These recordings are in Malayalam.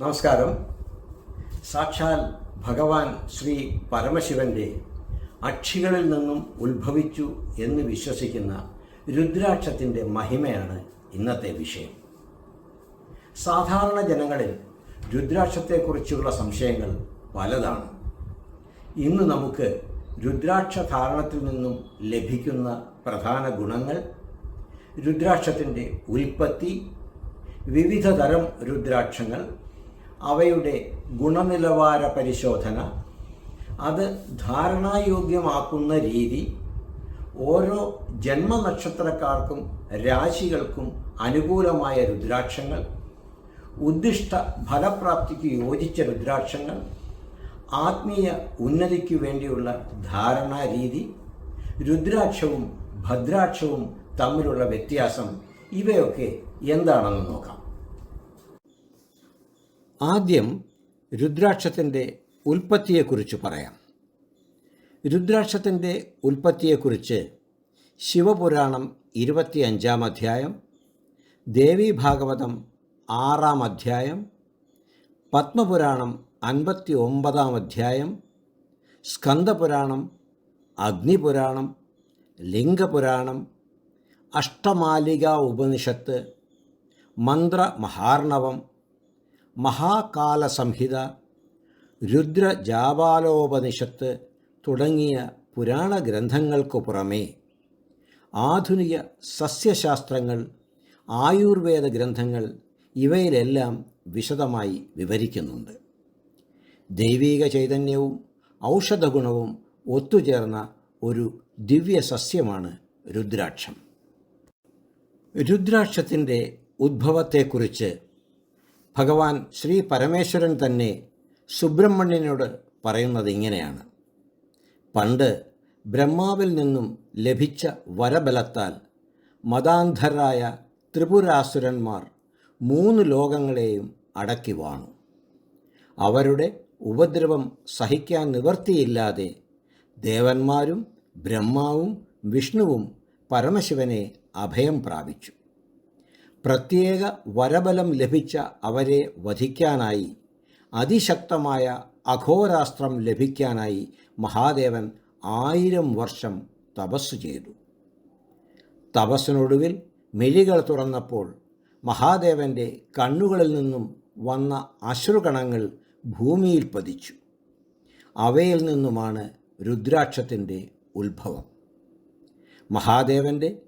നമസ്കാരം. സാക്ഷാൽ ഭഗവാൻ ശ്രീ പരമശിവന്റെ അക്ഷികളിൽ നിന്നും ഉത്ഭവിച്ചു എന്ന് വിശ്വസിക്കുന്ന രുദ്രാക്ഷത്തിന്റെ മഹിമയാണ് ഇന്നത്തെ വിഷയം. സാധാരണ ജനങ്ങളിൽ രുദ്രാക്ഷത്തെക്കുറിച്ചുള്ള സംശയങ്ങൾ പലതാണ്. ഇന്ന് നമുക്ക് രുദ്രാക്ഷ ധാരണത്തിൽ നിന്നും ലഭിക്കുന്ന പ്രധാന ഗുണങ്ങൾ രുദ്രാക്ഷത്തിന്റെ ഉൽപ്പത്തി വിവിധ തരം രുദ്രാക്ഷങ്ങൾ അവയുടെ ഗുണനിലവാര പരിശോധന അത് ധാരണായോഗ്യമാക്കുന്ന രീതി ഓരോ ജന്മനക്ഷത്രക്കാർക്കും രാശികൾക്കും അനുകൂലമായ രുദ്രാക്ഷങ്ങൾ ഉദ്ദിഷ്ട ഫലപ്രാപ്തിക്ക് യോജിച്ച രുദ്രാക്ഷങ്ങൾ ആത്മീയ ഉന്നതിക്ക് വേണ്ടിയുള്ള ധാരണാരീതി രുദ്രാക്ഷവും ഭദ്രാക്ഷവും തമ്മിലുള്ള വ്യത്യാസം ഇവയൊക്കെ എന്താണെന്ന് നോക്കാം. ആദ്യം രുദ്രാക്ഷത്തിന്റെ ഉൽപ്പത്തിയെക്കുറിച്ച് പറയാം. രുദ്രാക്ഷത്തിന്റെ ഉൽപ്പത്തിയെക്കുറിച്ച് ശിവപുരാണം ഇരുപത്തിയഞ്ചാം അധ്യായം ദേവീ ഭാഗവതം ആറാം അധ്യായം പത്മപുരാണം അൻപത്തി ഒമ്പതാം അധ്യായം സ്കന്ദപുരാണം അഗ്നിപുരാണം ലിംഗപുരാണം അഷ്ടമാലിക ഉപനിഷത്ത് മന്ത്രമഹാർണവം മഹാകാലസംഹിത രുദ്രജാപാലോപനിഷത്ത് തുടങ്ങിയ പുരാണ ഗ്രന്ഥങ്ങൾക്കു പുറമേ ആധുനിക സസ്യശാസ്ത്രങ്ങൾ ആയുർവേദ ഗ്രന്ഥങ്ങൾ ഇവയിലെല്ലാം വിശദമായി വിവരിക്കുന്നുണ്ട്. ദൈവീക ചൈതന്യവും ഔഷധഗുണവും ഒത്തുചേർന്ന ഒരു ദിവ്യ സസ്യമാണ് രുദ്രാക്ഷം. രുദ്രാക്ഷത്തിന്റെ ഉദ്ഭവത്തെക്കുറിച്ച് ഭഗവാൻ ശ്രീ പരമേശ്വരൻ തന്നെ സുബ്രഹ്മണ്യനോട് പറയുന്നത് ഇങ്ങനെയാണ്. പണ്ട് ബ്രഹ്മാവിൽ നിന്നും ലഭിച്ച വരബലത്താൽ മതാന്ധരായ ത്രിപുരാസുരന്മാർ മൂന്ന് ലോകങ്ങളെയും അടക്കി വാണു. അവരുടെ ഉപദ്രവം സഹിക്കാൻ നിവർത്തിയില്ലാതെ ദേവന്മാരും ബ്രഹ്മാവും വിഷ്ണുവും പരമശിവനെ അഭയം പ്രാപിച്ചു. പ്രത്യേക വരബലം ലഭിച്ച അവരെ വധിക്കാനായി അതിശക്തമായ അഘോരാസ്ത്രം ലഭിക്കാനായി മഹാദേവൻ ആയിരം വർഷം തപസ് ചെയ്തു. തപസ്സിനൊടുവിൽ മിഴികൾ തുറന്നപ്പോൾ മഹാദേവന്റെ കണ്ണുകളിൽ നിന്നും വന്ന അശ്രുകണങ്ങൾ ഭൂമിയിൽ പതിച്ചു. അവയിൽ നിന്നുമാണ് രുദ്രാക്ഷത്തിന്റെ ഉത്ഭവം. മഹാദേവന്റെ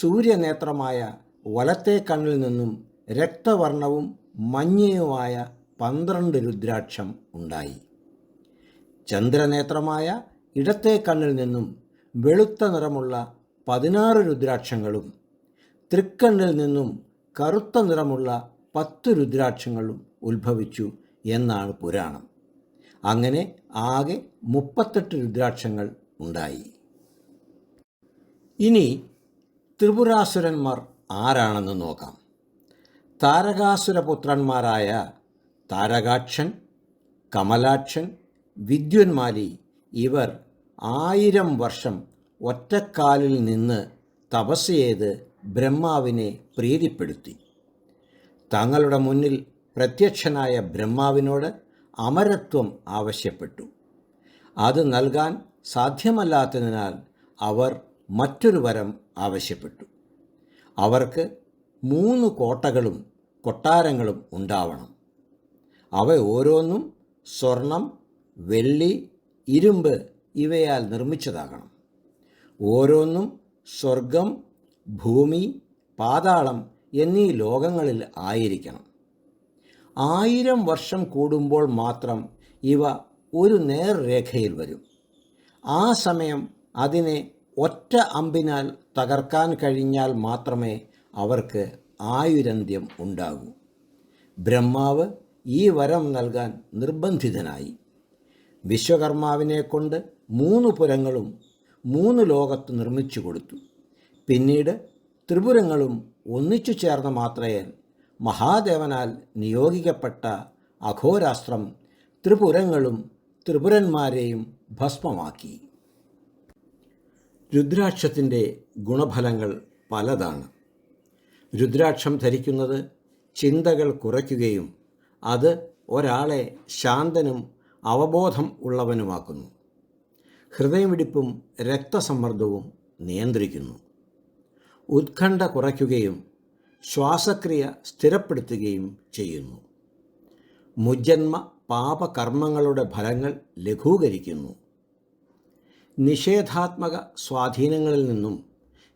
സൂര്യനേത്രമായ വലത്തെ കണ്ണിൽ നിന്നും രക്തവർണവും മഞ്ഞയുമായ പന്ത്രണ്ട് രുദ്രാക്ഷം ഉണ്ടായി. ചന്ദ്രനേത്രമായ ഇടത്തെ കണ്ണിൽ നിന്നും വെളുത്ത നിറമുള്ള പതിനാറ് രുദ്രാക്ഷങ്ങളും തൃക്കണ്ണിൽ നിന്നും കറുത്ത നിറമുള്ള പത്ത് രുദ്രാക്ഷങ്ങളും ഉത്ഭവിച്ചു എന്നാണ് പുരാണം. അങ്ങനെ ആകെ മുപ്പത്തെട്ട് രുദ്രാക്ഷങ്ങൾ ഉണ്ടായി. ഇനി ത്രിപുരാസുരന്മാർ ആരാണെന്ന് നോക്കാം. താരകാസുരപുത്രന്മാരായ താരകാക്ഷൻ കമലാക്ഷൻ വിദ്യുന്മാലി ഇവർ ആയിരം വർഷം ഒറ്റക്കാലിൽ നിന്ന് തപസ് ചെയ്ത് ബ്രഹ്മാവിനെ പ്രീതിപ്പെടുത്തി. തങ്ങളുടെ മുന്നിൽ പ്രത്യക്ഷനായ ബ്രഹ്മാവിനോട് അമരത്വം ആവശ്യപ്പെട്ടു. അത് നൽകാൻ സാധ്യമല്ലാത്തതിനാൽ അവർ മറ്റൊരു വരം ആവശ്യപ്പെട്ടു. അവർക്ക് മൂന്ന് കോട്ടകളും കൊട്ടാരങ്ങളും ഉണ്ടാവണം. അവ ഓരോന്നും സ്വർണം വെള്ളി ഇരുമ്പ് ഇവയാൽ നിർമ്മിച്ചതാകണം. ഓരോന്നും സ്വർഗം ഭൂമി പാതാളം എന്നീ ലോകങ്ങളിൽ ആയിരിക്കണം. ആയിരം വർഷം കൂടുമ്പോൾ മാത്രം ഇവ ഒരു നേർരേഖയിൽ വരും. ആ സമയം അതിനെ ഒറ്റ അമ്പിനാൽ തകർക്കാൻ കഴിഞ്ഞാൽ മാത്രമേ അവർക്ക് ആയുരന്ത്യം ഉണ്ടാകൂ. ബ്രഹ്മാവ് ഈ വരം നൽകാൻ നിർബന്ധിതനായി. വിശ്വകർമാവിനെ കൊണ്ട് മൂന്ന് പുരങ്ങളും മൂന്ന് ലോകത്ത് നിർമ്മിച്ചു കൊടുത്തു. പിന്നീട് ത്രിപുരങ്ങളും ഒന്നിച്ചു ചേർന്ന മാത്രയിൽ മഹാദേവനാൽ നിയോഗിക്കപ്പെട്ട അഘോരാസ്ത്രം ത്രിപുരങ്ങളും ത്രിപുരന്മാരെയും ഭസ്മമാക്കി. രുദ്രാക്ഷത്തിന്റെ ഗുണഫലങ്ങൾ പലതാണ്. രുദ്രാക്ഷം ധരിക്കുന്നത് ചിന്തകൾ കുറയ്ക്കുകയും അത് ഒരാളെ ശാന്തനും അവബോധം ഉള്ളവനുമാക്കുന്നു. ഹൃദയമിടിപ്പും രക്തസമ്മർദ്ദവും നിയന്ത്രിക്കുന്നു. ഉത്കണ്ഠ കുറയ്ക്കുകയും ശ്വാസക്രിയ സ്ഥിരപ്പെടുത്തുകയും ചെയ്യുന്നു. മുജ്ജന്മ പാപകർമ്മങ്ങളുടെ ഫലങ്ങൾ ലഘൂകരിക്കുന്നു. നിഷേധാത്മക സ്വാധീനങ്ങളിൽ നിന്നും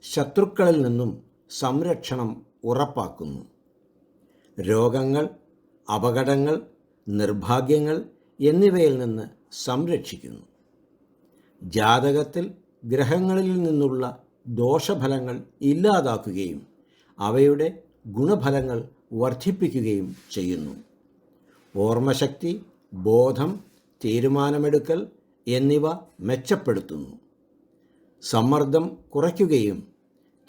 ശത്രുക്കളിൽ നിന്നും സംരക്ഷണം ഉറപ്പാക്കുന്നു. രോഗങ്ങൾ അപകടങ്ങൾ നിർഭാഗ്യങ്ങൾ എന്നിവയിൽ നിന്ന് സംരക്ഷിക്കുന്നു. ജാതകത്തിൽ ഗ്രഹങ്ങളിൽ നിന്നുള്ള ദോഷഫലങ്ങൾ ഇല്ലാതാക്കുകയും അവയുടെ ഗുണഫലങ്ങൾ വർദ്ധിപ്പിക്കുകയും ചെയ്യുന്നു. ഓർമ്മശക്തി ബോധം തീരുമാനമെടുക്കൽ എന്നിവ മെച്ചപ്പെടുത്തുന്നു. സമ്മർദ്ദം കുറയ്ക്കുകയും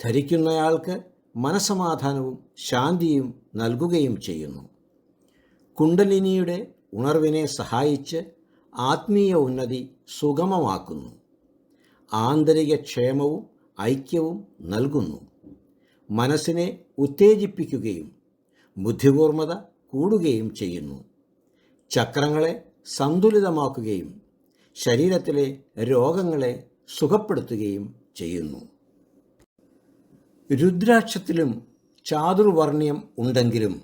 ധരിക്കുന്നയാൾക്ക് മനസമാധാനവും ശാന്തിയും നൽകുകയും ചെയ്യുന്നു. കുണ്ടലിനിയുടെ ഉണർവിനെ സഹായിച്ച് ആത്മീയ ഉന്നതി സുഗമമാക്കുന്നു. ആന്തരിക ക്ഷേമവും ഐക്യവും നൽകുന്നു. മനസ്സിനെ ഉത്തേജിപ്പിക്കുകയും ബുദ്ധികൂർമ്മത കൂടുകയും ചെയ്യുന്നു. ചക്രങ്ങളെ സന്തുലിതമാക്കുകയും ശരീരത്തിലെ രോഗങ്ങളെ സുഖപ്പെടുത്തുകയും ചെയ്യുന്നു. രുദ്രാക്ഷത്തിലും ചാതുർവർണ്യം ഉണ്ടെങ്കിലും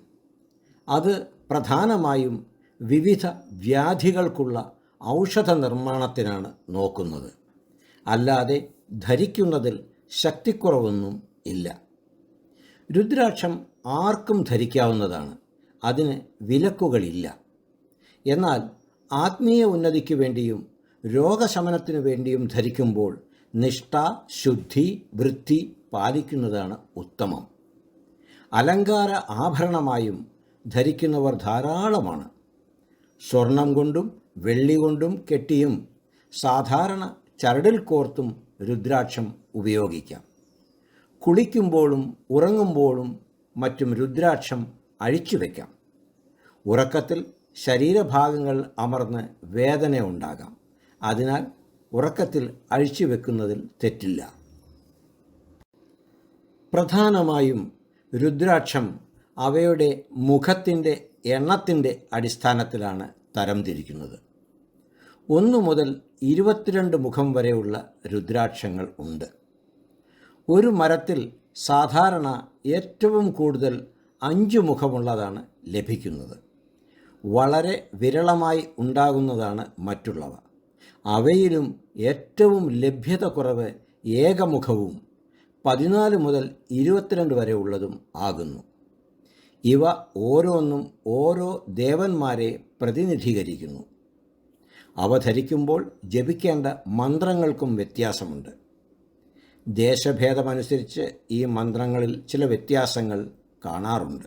അത് പ്രധാനമായും വിവിധ വ്യാധികൾക്കുള്ള ഔഷധ നിർമ്മാണത്തിനാണ് നോക്കുന്നത്. അല്ലാതെ ധരിക്കുന്നതിൽ ശക്തിക്കുറവൊന്നും ഇല്ല. രുദ്രാക്ഷം ആർക്കും ധരിക്കാവുന്നതാണ്. അതിന് വിലക്കുകളില്ല. എന്നാൽ ആത്മീയ ഉന്നതിക്ക് വേണ്ടിയും രോഗശമനത്തിനു വേണ്ടിയും ധരിക്കുമ്പോൾ നിഷ്ഠ ശുദ്ധി വൃത്തി പാലിക്കുന്നതാണ് ഉത്തമം. അലങ്കാര ആഭരണമായും ധരിക്കുന്നവർ ധാരാളമാണ്. സ്വർണം കൊണ്ടും വെള്ളി കൊണ്ടും കെട്ടിയും സാധാരണ ചരടിൽ കോർത്തും രുദ്രാക്ഷം ഉപയോഗിക്കാം. കുളിക്കുമ്പോഴും ഉറങ്ങുമ്പോഴും മറ്റും രുദ്രാക്ഷം അഴിച്ചു വയ്ക്കാം ഉറക്കത്തിൽ ശരീരഭാഗങ്ങൾ അമർന്ന് വേദന ഉണ്ടാകാം. അതിനാൽ ഉറക്കത്തിൽ അഴിച്ചു വെക്കുന്നതിൽ തെറ്റില്ല. പ്രധാനമായും രുദ്രാക്ഷം അവയുടെ മുഖത്തിന്റെ എണ്ണത്തിന്റെ അടിസ്ഥാനത്തിലാണ് തരംതിരിക്കുന്നത് ഒന്നു മുതൽ ഇരുപത്തിരണ്ട് മുഖം വരെയുള്ള രുദ്രാക്ഷങ്ങൾ ഉണ്ട്. ഒരു മരത്തിൽ സാധാരണ ഏറ്റവും കൂടുതൽ അഞ്ച് മുഖമുള്ളതാണ് ലഭിക്കുന്നത്. വളരെ വിരളമായി ഉണ്ടാകുന്നതാണ് മറ്റുള്ളവ. അവയിലും ഏറ്റവും ലഭ്യത കുറവ് ഏകമുഖവും പതിനാല് മുതൽ ഇരുപത്തിരണ്ട് വരെ ഉള്ളതും ആകുന്നു. ഇവ ഓരോന്നും ഓരോ ദേവന്മാരെ പ്രതിനിധീകരിക്കുന്നു. അവ ധരിക്കുമ്പോൾ ജപിക്കേണ്ട മന്ത്രങ്ങൾക്കും വ്യത്യാസമുണ്ട്. ദേശഭേദമനുസരിച്ച് ഈ മന്ത്രങ്ങളിൽ ചില വ്യത്യാസങ്ങൾ കാണാറുണ്ട്.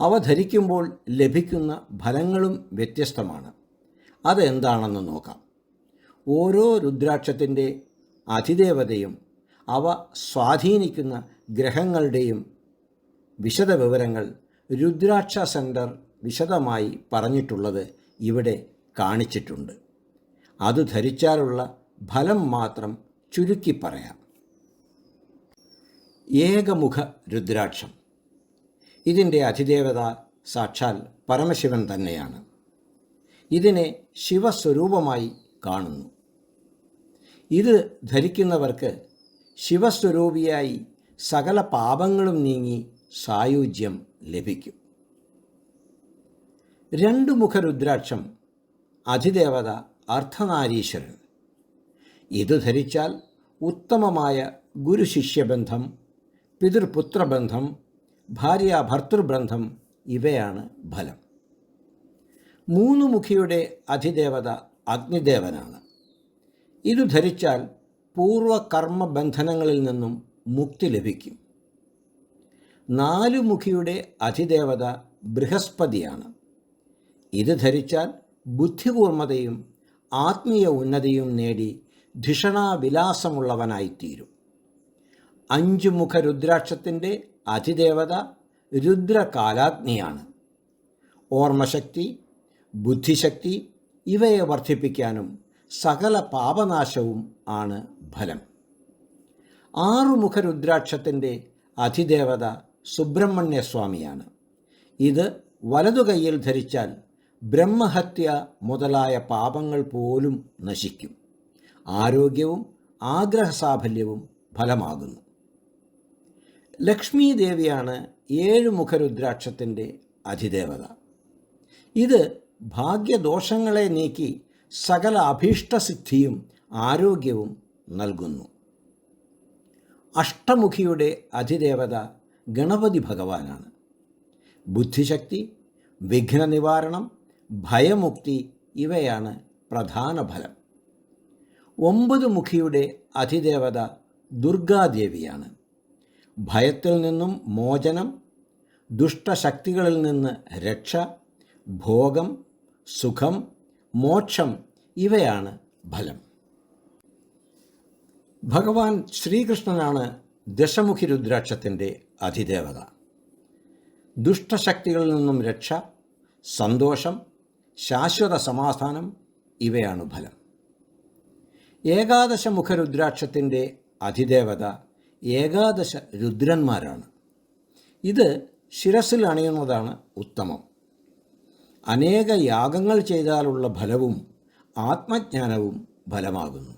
അവ ധരിക്കുമ്പോൾ ലഭിക്കുന്ന ഫലങ്ങളും വ്യത്യസ്തമാണ്. അതെന്താണെന്ന് നോക്കാം. ഓരോ രുദ്രാക്ഷത്തിന്റെ അധിദേവതയും അവ സ്വാധീനിക്കുന്ന ഗ്രഹങ്ങളുടെയും വിശദവിവരങ്ങൾ രുദ്രാക്ഷ സെന്റർ വിശദമായി പറഞ്ഞിട്ടുള്ളത് ഇവിടെ കാണിച്ചിട്ടുണ്ട്. അത് ധരിച്ചാലുള്ള ഫലം മാത്രം ചുരുക്കി പറയാം. ഏകമുഖ രുദ്രാക്ഷം. ഇതിന്റെ അതിദേവത സാക്ഷാൽ പരമശിവൻ തന്നെയാണ്. ഇതിനെ ശിവസ്വരൂപമായി കാണുന്നു. ഇത് ധരിക്കുന്നവർക്ക് ശിവസ്വരൂപിയായി സകല പാപങ്ങളും നീങ്ങി സായുജ്യം ലഭിക്കും. രണ്ടു മുഖരുദ്രാക്ഷം അധിദേവത അർദ്ധനാരീശ്വരൻ. ഇത് ധരിച്ചാൽ ഉത്തമമായ ഗുരുശിഷ്യബന്ധം പിതൃപുത്രബന്ധം ഭാര്യാഭർത്തൃബന്ധം ഇവയാണ് ഫലം. മൂന്ന് മുഖിയുടെ അധിദേവത അഗ്നിദേവനാണ്. ഇതു ധരിച്ചാൽ പൂർവകർമ്മ ബന്ധനങ്ങളിൽ നിന്നും മുക്തി ലഭിക്കും. നാലുമുഖിയുടെ അധിദേവത ബൃഹസ്പതിയാണ്. ഇത് ധരിച്ചാൽ ബുദ്ധികൂർമ്മതയും ആത്മീയ ഉന്നതിയും നേടി ധിഷണാവിലാസമുള്ളവനായിത്തീരും. അഞ്ചുമുഖ രുദ്രാക്ഷത്തിന്റെ അതിദേവത രുദ്രകാലാഗ്നിയാണ്. ഓർമ്മശക്തി ബുദ്ധിശക്തി ഇവയെ വർദ്ധിപ്പിക്കാനും സകല പാപനാശവും ആണ് ഫലം. ആറുമുഖ രുദ്രാക്ഷത്തിന്റെ അതിദേവത സുബ്രഹ്മണ്യസ്വാമിയാണ്. ഇത് വലതു കൈയിൽ ധരിച്ചാൽ ബ്രഹ്മഹത്യ മുതലായ പാപങ്ങൾ പോലും നശിക്കും. ആരോഗ്യവും ആഗ്രഹസാഫല്യവും ഫലമാകുന്നു. ലക്ഷ്മി ദേവിയാണ് ഏഴ് മുഖരുദ്രാക്ഷത്തിന്റെ അധിദേവത ഇത് ഭാഗ്യദോഷങ്ങളെ നീക്കി സകല അഭീഷ്ടസിദ്ധിയും ആരോഗ്യവും നൽകുന്നു. അഷ്ടമുഖിയുടെ അധിദേവത ഗണപതി ഭഗവാനാണ്. ബുദ്ധിശക്തി വിഘ്ന നിവാരണം ഭയമുക്തി ഇവയാണ് പ്രധാന ഫലം. ഒമ്പത് മുഖിയുടെ അധിദേവത ദുർഗാദേവിയാണ്. ഭയത്തിൽ നിന്നും മോചനം ദുഷ്ടശക്തികളിൽ നിന്ന് രക്ഷ ഭോഗം സുഖം മോക്ഷം ഇവയാണ് ഫലം. ഭഗവാൻ ശ്രീകൃഷ്ണനാണ് ദശമുഖി രുദ്രാക്ഷത്തിന്റെ അധിദേവത ദുഷ്ടശക്തികളിൽ നിന്നും രക്ഷ സന്തോഷം ശാശ്വത സമാധാനം ഇവയാണ് ഫലം. ഏകാദശ മുഖരുദ്രാക്ഷത്തിന്റെ അധിദേവത ഏകാദശ രുദ്രന്മാരാണ്. ഇത് ശിരസിൽ അണിയുന്നതാണ് ഉത്തമം. അനേക യാഗങ്ങൾ ചെയ്താലുള്ള ഫലവും ആത്മജ്ഞാനവും ഫലമാകുന്നു.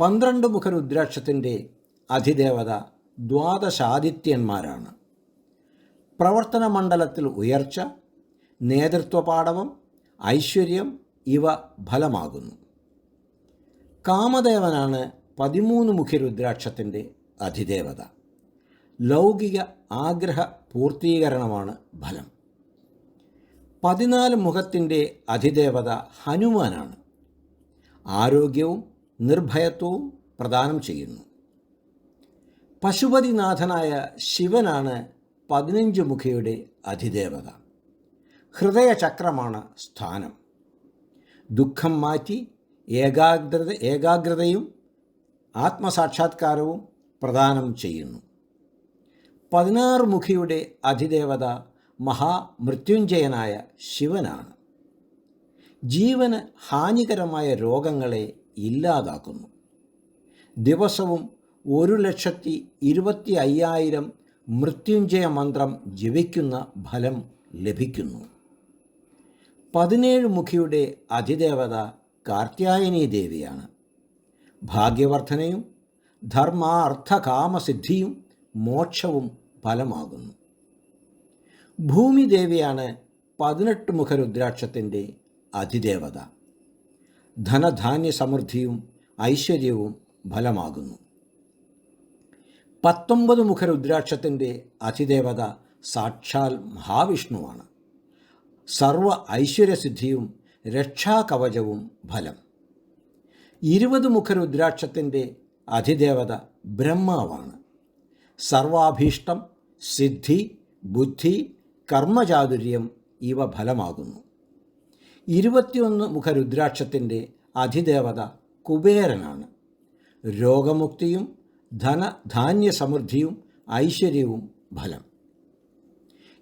പന്ത്രണ്ട് മുഖരുദ്രാക്ഷത്തിന്റെ അധിദേവത ദ്വാദശാദിത്യന്മാരാണ്. പ്രവർത്തന മണ്ഡലത്തിൽ ഉയർച്ച നേതൃത്വപാടവം ഐശ്വര്യം ഇവ ഫലമാകുന്നു. കാമദേവനാണ് പതിമൂന്ന് മുഖ്യരുദ്രാക്ഷത്തിന്റെ അധിദേവത. ലൗകിക ആഗ്രഹ പൂർത്തീകരണമാണ് ഫലം. പതിനാല് മുഖത്തിന്റെ അധിദേവത ഹനുമാനാണ്. ആരോഗ്യവും നിർഭയത്വവും പ്രദാനം ചെയ്യുന്നു. പശുപതിനാഥനായ ശിവനാണ് പതിനഞ്ച് മുഖയുടെ അധിദേവത. ഹൃദയചക്രമാണ് സ്ഥാനം. ദുഃഖം മാറ്റി ഏകാഗ്രത ഏകാഗ്രതയും ആത്മസാക്ഷാത്കാരവും പ്രദാനം ചെയ്യുന്നു. പതിനാറ് മുഖിയുടെ അധിദേവത മഹാമൃത്യുഞ്ജയനായ ശിവനാണ്. ജീവന് ഹാനികരമായ രോഗങ്ങളെ ഇല്ലാതാക്കുന്നു. ദിവസവും ഒരു ലക്ഷത്തി ഇരുപത്തി അയ്യായിരം മൃത്യുഞ്ജയ മന്ത്രം ജപിക്കുന്ന ഫലം ലഭിക്കുന്നു. പതിനേഴ് മുഖിയുടെ അതിദേവത കാർത്യായനി ദേവിയാണ്. ഭാഗ്യവർദ്ധനയും ധർമാർത്ഥകാമസിദ്ധിയും മോക്ഷവും ഫലമാകുന്നു. ഭൂമിദേവിയാണ് പതിനെട്ട് മുഖ രുദ്രാക്ഷത്തിന്റെ അതിദേവത. ധനധാന്യ സമൃദ്ധിയും ഐശ്വര്യവും ഫലമാകുന്നു. പത്തൊമ്പത് മുഖ രുദ്രാക്ഷത്തിന്റെ അതിദേവത സാക്ഷാൽ മഹാവിഷ്ണുവാണ്. സർവ ഐശ്വര്യസിദ്ധിയും രക്ഷാകവചവും ഫലം. ഇരുപത് മുഖ രുദ്രാക്ഷത്തിന്റെ അതിദേവത ബ്രഹ്മാവാണ്. സർവാഭീഷ്ടം സിദ്ധി ബുദ്ധി കർമ്മചാതുര്യം ഇവ ഫലമാകുന്നു. ഇരുപത്തിയൊന്ന് മുഖരുദ്രാക്ഷത്തിന്റെ അധിദേവത കുബേരനാണ്. രോഗമുക്തിയും ധനധാന്യ സമൃദ്ധിയും ഐശ്വര്യവും ഫലം.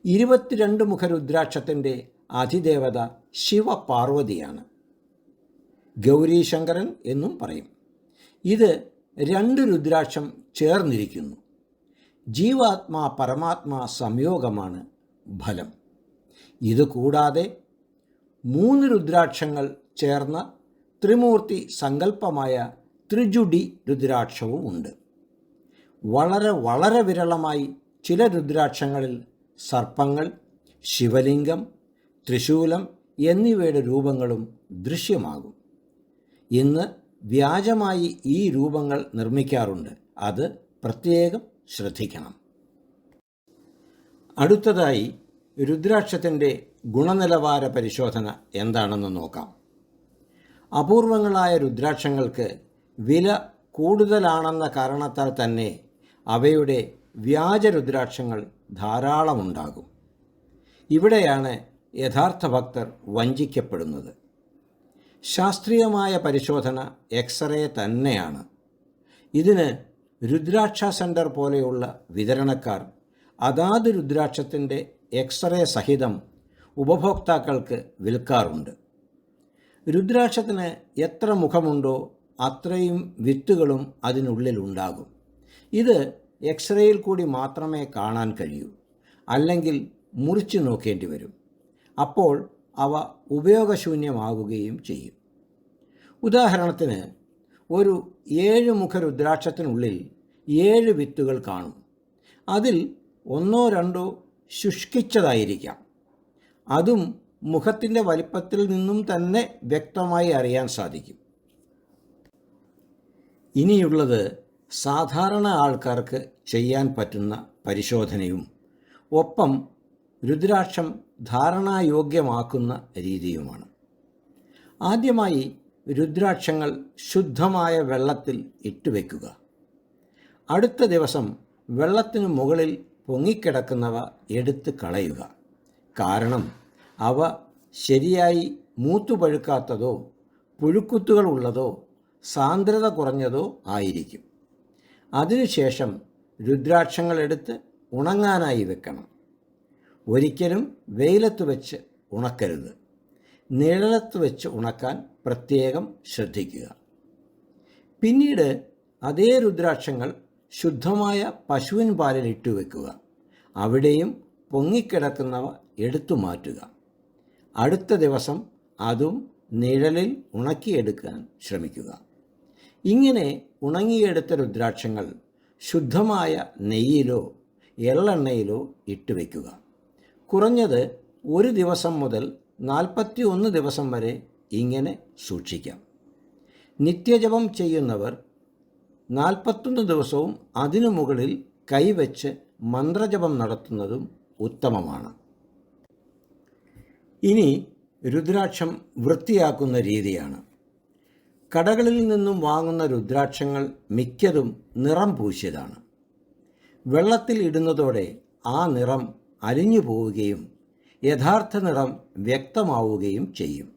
ഇരുപത്തിരണ്ട് മുഖരുദ്രാക്ഷത്തിന്റെ അധിദേവത ശിവപാർവതിയാണ്. ഗൗരീശങ്കരൻ എന്നും പറയും. ഇത് രണ്ട് രുദ്രാക്ഷം ചേർന്നിരിക്കുന്നു. ജീവാത്മാ പരമാത്മാ സംയോഗമാണ് ഫലം. ഇതുകൂടാതെ മൂന്ന് രുദ്രാക്ഷങ്ങൾ ചേർന്ന ത്രിമൂർത്തി സങ്കല്പമായ ത്രിജുടി രുദ്രാക്ഷവും ഉണ്ട്. വളരെ വളരെ വിരളമായി ചില രുദ്രാക്ഷങ്ങളിൽ സർപ്പങ്ങൾ ശിവലിംഗം ത്രിശൂലം എന്നിവയുടെ രൂപങ്ങളും ദൃശ്യമാകും. ഇന്ന് വ്യാജമായി ഈ രൂപങ്ങൾ നിർമ്മിക്കാറുണ്ട്. അത് പ്രത്യേകം ശ്രദ്ധിക്കണം. അടുത്തതായി രുദ്രാക്ഷത്തിന്റെ ഗുണനിലവാര പരിശോധന എന്താണെന്ന് നോക്കാം. അപൂർവങ്ങളായ രുദ്രാക്ഷങ്ങൾക്ക് വില കൂടുതലാണെന്ന കാരണത്താൽ തന്നെ അവയുടെ വ്യാജ രുദ്രാക്ഷങ്ങൾ ധാരാളമുണ്ടാകും. ഇവിടെയാണ് യഥാർത്ഥ ഭക്തർ വഞ്ചിക്കപ്പെടുന്നത്. ശാസ്ത്രീയമായ പരിശോധന എക്സ്റേ തന്നെയാണ്. ഇതിന് രുദ്രാക്ഷ സെന്റർ പോലെയുള്ള വിതരണക്കാർ അതാത് രുദ്രാക്ഷത്തിന്റെ എക്സ്റേ സഹിതം ഉപഭോക്താക്കൾക്ക് വിൽക്കാറുണ്ട്. രുദ്രാക്ഷത്തിന് എത്ര മുഖമുണ്ടോ അത്രയും വിത്തുകളും അതിനുള്ളിലുണ്ടാകും ഇത് എക്സ്റേയിൽ കൂടി മാത്രമേ കാണാൻ കഴിയൂ. അല്ലെങ്കിൽ മുറിച്ചു നോക്കേണ്ടി വരും. അപ്പോൾ അവ ഉപയോഗശൂന്യമാകുകയും ചെയ്യും. ഉദാഹരണത്തിന് ഒരു ഏഴ് മുഖ രുദ്രാക്ഷത്തിനുള്ളിൽ ഏഴ് വിത്തുകൾ കാണും. അതിൽ ഒന്നോ രണ്ടോ ശുഷ്കിച്ചതായിരിക്കാം. അതും മുഖത്തിന്റെ വലിപ്പത്തിൽ നിന്നും തന്നെ വ്യക്തമായി അറിയാൻ സാധിക്കും. ഇനിയുള്ളത് സാധാരണ ആൾക്കാർക്ക് ചെയ്യാൻ പറ്റുന്ന പരിശോധനയും ഒപ്പം രുദ്രാക്ഷം ധാരണായോഗ്യമാക്കുന്ന രീതിയുമാണ്. ആദ്യമായി രുദ്രാക്ഷങ്ങൾ ശുദ്ധമായ വെള്ളത്തിൽ ഇട്ടുവെക്കുക. അടുത്ത ദിവസം വെള്ളത്തിനു മുകളിൽ പൊങ്ങിക്കിടക്കുന്നവ എടുത്തു കളയുക. കാരണം അവ ശരിയായി മൂത്തുപഴുക്കാത്തതോ പുഴുക്കുത്തുകൾ ഉള്ളതോ സാന്ദ്രത കുറഞ്ഞതോ ആയിരിക്കും. അതിനുശേഷം രുദ്രാക്ഷങ്ങൾ എടുത്ത് ഉണങ്ങാനായി വെക്കണം. ഒരിക്കലും വെയിലത്ത് വെച്ച് ഉണക്കരുത്. നിഴലത്ത് വെച്ച് ഉണക്കാൻ പ്രത്യേകം ശ്രദ്ധിക്കുക. പിന്നീട് അതേ രുദ്രാക്ഷങ്ങൾ ശുദ്ധമായ പശുവിൻ പാലിൽ ഇട്ടുവെക്കുക അവിടെയും പൊങ്ങിക്കിടക്കുന്നവ എടുത്തു മാറ്റുക. അടുത്ത ദിവസം അതും നിഴലിൽ ഉണക്കിയെടുക്കാൻ ശ്രമിക്കുക. ഇങ്ങനെ ഉണങ്ങിയെടുത്ത രുദ്രാക്ഷങ്ങൾ ശുദ്ധമായ നെയ്യിലോ എള്ളെണ്ണയിലോ ഇട്ടുവെക്കുക കുറഞ്ഞത് ഒരു ദിവസം മുതൽ നാൽപ്പത്തി ഒന്ന് ദിവസം വരെ ഇങ്ങനെ സൂക്ഷിക്കാം. നിത്യജപം ചെയ്യുന്നവർ നാൽപ്പത്തൊന്ന് ദിവസവും അതിനു മുകളിൽ കൈവച്ച് മന്ത്രജപം നടത്തുന്നതും ഉത്തമമാണ്. ഇനി രുദ്രാക്ഷം വൃത്തിയാക്കുന്ന രീതിയാണ്. കടകളിൽ നിന്നും വാങ്ങുന്ന രുദ്രാക്ഷങ്ങൾ മിക്കതും നിറം പൂശിയതാണ്. വെള്ളത്തിൽ ഇടുന്നതോടെ ആ നിറം അലിഞ്ഞു പോവുകയും യഥാർത്ഥ നിറം വ്യക്തമാവുകയും ചെയ്യും.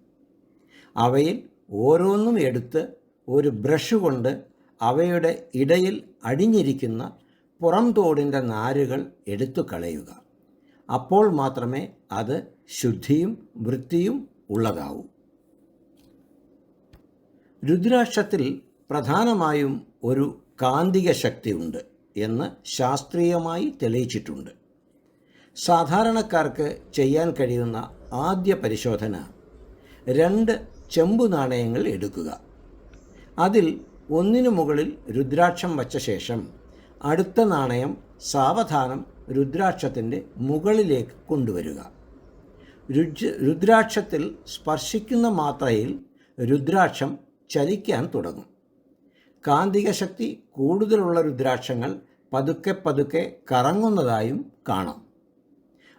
അവയിൽ ഓരോന്നും എടുത്ത് ഒരു ബ്രഷ് കൊണ്ട് അവയുടെ ഇടയിൽ അടിഞ്ഞിരിക്കുന്ന പുറംതോടിന്റെ നാരുകൾ എടുത്തു കളയുക. അപ്പോൾ മാത്രമേ അത് ശുദ്ധിയും വൃത്തിയും ഉള്ളതാവൂ. രുദ്രാക്ഷത്തിൽ പ്രധാനമായും ഒരു കാന്തിക ശക്തിയുണ്ട് എന്ന് ശാസ്ത്രീയമായി തെളിയിച്ചിട്ടുണ്ട്. സാധാരണക്കാർക്ക് ചെയ്യാൻ കഴിയുന്ന ആദ്യ പരിശോധന രണ്ട് ചെമ്പു നാണയങ്ങൾ എടുക്കുക. അതിൽ ഒന്നിനു മുകളിൽ രുദ്രാക്ഷം വച്ച ശേഷം അടുത്ത നാണയം സാവധാനം രുദ്രാക്ഷത്തിന്റെ മുകളിലേക്ക് കൊണ്ടുവരിക. രുജ് രുദ്രാക്ഷത്തിൽ സ്പർശിക്കുന്ന മാത്രയിൽ രുദ്രാക്ഷം ചലിക്കാൻ തുടങ്ങും. കാന്തിക ശക്തി കൂടുതലുള്ള രുദ്രാക്ഷങ്ങൾ പതുക്കെ പതുക്കെ കറങ്ങുന്നതായും കാണാം.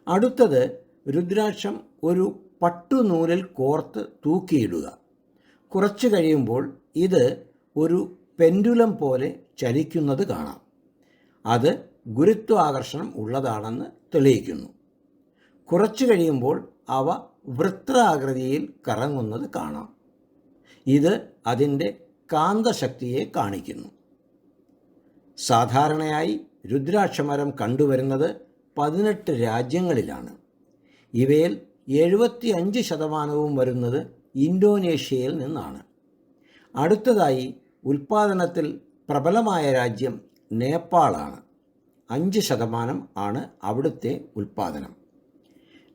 അടുത്തത് രുദ്രാക്ഷം ഒരു പട്ടുനൂലിൽ കോർത്ത് തൂക്കിയിടുക. കുറച്ച് കഴിയുമ്പോൾ ഇത് ഒരു പെൻഡുലം പോലെ ചലിക്കുന്നത് കാണാം. അത് ഗുരുത്വാകർഷണം ഉള്ളതാണെന്ന് തെളിയിക്കുന്നു. കുറച്ചു കഴിയുമ്പോൾ അവ വൃത്താകൃതിയിൽ കറങ്ങുന്നത് കാണാം. ഇത് അതിന്റെ കാന്തശക്തിയെ കാണിക്കുന്നു. സാധാരണയായി രുദ്രാക്ഷമരം കണ്ടുവരുന്നത് പതിനെട്ട് രാജ്യങ്ങളിലാണ്. ഇവയിൽ എഴുപത്തി അഞ്ച് ശതമാനവും വരുന്നത് ഇന്തോനേഷ്യയിൽ നിന്നാണ്. അടുത്തതായി ഉൽപ്പാദനത്തിൽ പ്രബലമായ രാജ്യം നേപ്പാളാണ്. അഞ്ച് ശതമാനം ആണ് അവിടുത്തെ ഉൽപാദനം.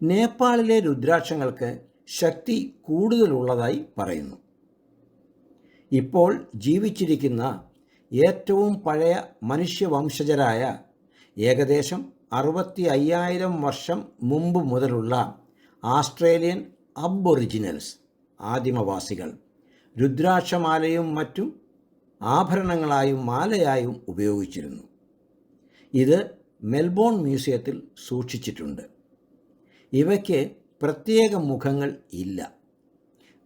നേപ്പാളിലെ രുദ്രാക്ഷങ്ങൾക്ക് ശക്തി കൂടുതലുള്ളതായി പറയുന്നു. ഇപ്പോൾ ജീവിച്ചിരിക്കുന്ന ഏറ്റവും പഴയ മനുഷ്യവംശജരായ ഏകദേശം അറുപത്തി അയ്യായിരം വർഷം മുമ്പ് മുതലുള്ള ആസ്ട്രേലിയൻ അബ്ഒറിജിനൽസ് ആദിമവാസികൾ രുദ്രാക്ഷമാലയും മറ്റും ആഭരണങ്ങളായും മാലയായും ഉപയോഗിച്ചിരുന്നു. ഇത് മെൽബോൺ മ്യൂസിയത്തിൽ സൂക്ഷിച്ചിട്ടുണ്ട്. ഇവയ്ക്ക് പ്രത്യേക മുഖങ്ങൾ ഇല്ല.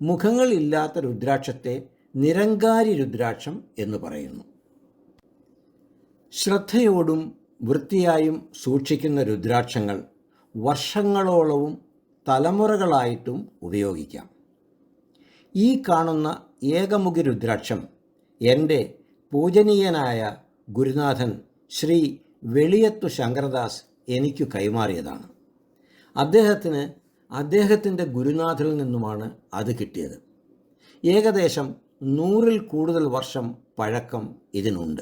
മുഖങ്ങളില്ലാത്ത രുദ്രാക്ഷത്തെ നിരങ്കാരി രുദ്രാക്ഷം എന്ന് പറയുന്നു. ശ്രദ്ധയോടും വൃത്തിയായും സൂക്ഷിക്കുന്ന രുദ്രാക്ഷങ്ങൾ വർഷങ്ങളോളവും തലമുറകളായിട്ടും ഉപയോഗിക്കാം. ഈ കാണുന്ന ഏകമുഖി രുദ്രാക്ഷം എന്റെ പൂജനീയനായ ഗുരുനാഥൻ ശ്രീ വെളിയത്തു ശങ്കരദാസ് എനിക്ക് കൈമാറിയതാണ്. അദ്ദേഹത്തിന് അദ്ദേഹത്തിന്റെ ഗുരുനാഥിൽ നിന്നുമാണ് അത് കിട്ടിയത്. ഏകദേശം നൂറിൽ കൂടുതൽ വർഷം പഴക്കം ഇതിനുണ്ട്.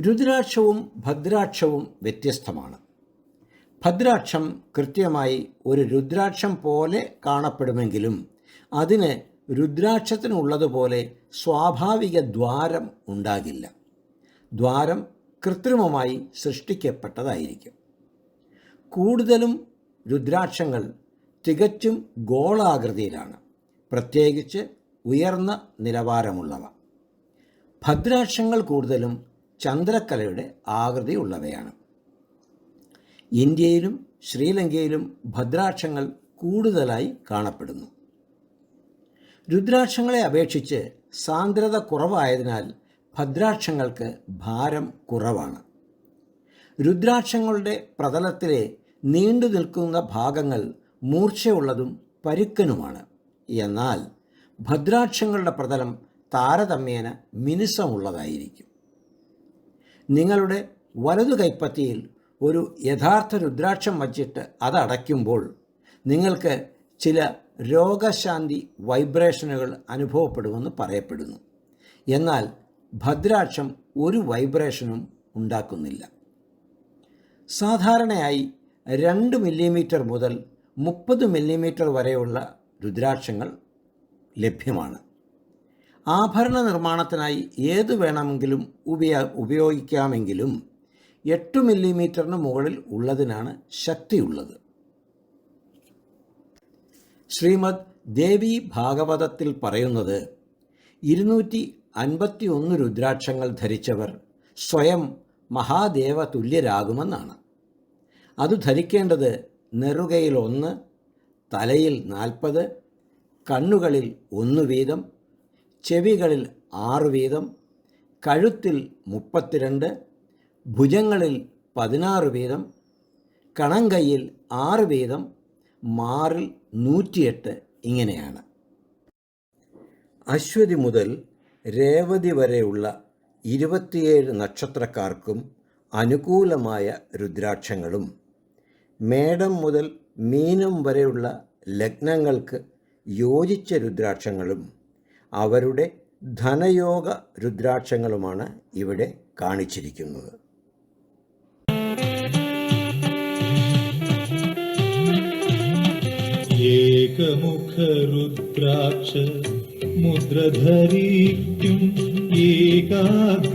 രുദ്രാക്ഷവും ഭദ്രാക്ഷവും വ്യത്യസ്തമാണ്. ഭദ്രാക്ഷം കൃത്യമായി ഒരു രുദ്രാക്ഷം പോലെ കാണപ്പെടുമെങ്കിലും അതിന് രുദ്രാക്ഷത്തിനുള്ളതുപോലെ സ്വാഭാവിക ദ്വാരം ഉണ്ടാകില്ല. ദ്വാരം കൃത്രിമമായി സൃഷ്ടിക്കപ്പെട്ടതായിരിക്കും. കൂടുതലും രുദ്രാക്ഷങ്ങൾ തികച്ചും ഗോളാകൃതിയിലാണ്. പ്രത്യേകിച്ച് ഉയർന്ന നിലവാരമുള്ളവ. ഭദ്രാക്ഷങ്ങൾ കൂടുതലും ചന്ദ്രക്കലയുടെ ആകൃതി ഉള്ളവയാണ്. ഇന്ത്യയിലും ശ്രീലങ്കയിലും ഭദ്രാക്ഷങ്ങൾ കൂടുതലായി കാണപ്പെടുന്നു. രുദ്രാക്ഷങ്ങളെ അപേക്ഷിച്ച് സാന്ദ്രത കുറവായതിനാൽ ഭദ്രാക്ഷങ്ങൾക്ക് ഭാരം കുറവാണ്. രുദ്രാക്ഷങ്ങളുടെ പ്രതലത്തിലെ നീണ്ടു നിൽക്കുന്ന ഭാഗങ്ങൾ മൂർച്ചയുള്ളതും പരുക്കനുമാണ്. എന്നാൽ ഭദ്രാക്ഷങ്ങളുടെ പ്രതലം താരതമ്യേന മിനുസമുള്ളതായിരിക്കും. നിങ്ങളുടെ വലതു കൈപ്പത്തിയിൽ ഒരു യഥാർത്ഥ രുദ്രാക്ഷം വച്ചിട്ട് അതടയ്ക്കുമ്പോൾ നിങ്ങൾക്ക് ചില രോഗശാന്തി വൈബ്രേഷനുകൾ അനുഭവപ്പെടുമെന്ന് പറയപ്പെടുന്നു. എന്നാൽ ഭദ്രാക്ഷം ഒരു വൈബ്രേഷനും ഉണ്ടാക്കുന്നില്ല. സാധാരണയായി രണ്ട് മില്ലിമീറ്റർ മുതൽ മുപ്പത് മില്ലിമീറ്റർ വരെയുള്ള രുദ്രാക്ഷങ്ങൾ ലഭ്യമാണ്. ആഭരണ നിർമ്മാണത്തിനായി ഏത് വേണമെങ്കിലും ഉപയോ ഉപയോഗിക്കാമെങ്കിലും എട്ട് മില്ലിമീറ്ററിന് മുകളിൽ ഉള്ളതിനാണ് ശക്തിയുള്ളത്. ശ്രീമദ് ദേവി ഭാഗവതത്തിൽ പറയുന്നത് ഇരുന്നൂറ്റി അൻപത്തി ഒന്ന് രുദ്രാക്ഷങ്ങൾ ധരിച്ചവർ സ്വയം മഹാദേവ തുല്യരാകുമെന്നാണ് അത് ധരിക്കേണ്ടത് നെറുകയിൽ ഒന്ന് തലയിൽ നാൽപ്പത് കണ്ണുകളിൽ ഒന്ന് വീതം ചെവികളിൽ ആറ് വീതം കഴുത്തിൽ മുപ്പത്തിരണ്ട് ഭുജങ്ങളിൽ പതിനാറ് വീതം കണങ്കയിൽ ആറ് വീതം മാറിൽ നൂറ്റിയെട്ട് ഇങ്ങനെയാണ്. അശ്വതി മുതൽ രേവതി വരെയുള്ള ഇരുപത്തിയേഴ് നക്ഷത്രക്കാർക്കും അനുകൂലമായ രുദ്രാക്ഷങ്ങളും. മേടം മുതൽ മീനം വരെയുള്ള ലഗ്നങ്ങൾക്ക് യോജിച്ച രുദ്രാക്ഷങ്ങളും. അവരുടെ ധനയോഗ രുദ്രാക്ഷങ്ങളുമാണ് ഇവിടെ കാണിച്ചിരിക്കുന്നത്. ഏകമുഖരുദ്രാക്ഷ മുദ്രധരിക്കും ഏകാഗ്രചിത്തമാ.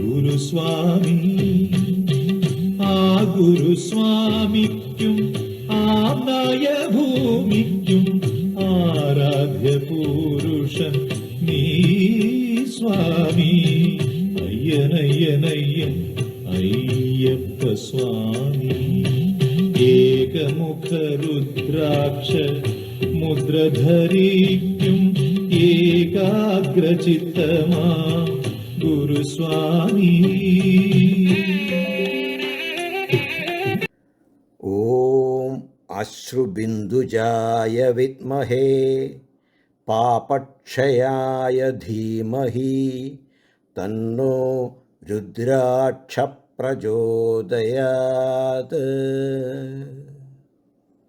ഗുരുസ്വാമി ആ ഗുരുസ്വാമിക്കും ആ ഭൂമിക്കും धरिक्युम् एकाग्रचित्तमा गुरुस्वामी। ॐ अश्रुबिन्दुजाय विद्महे पापक्षयाय धीमहि तन्नो रुद्राक्षप्रचोदयात्।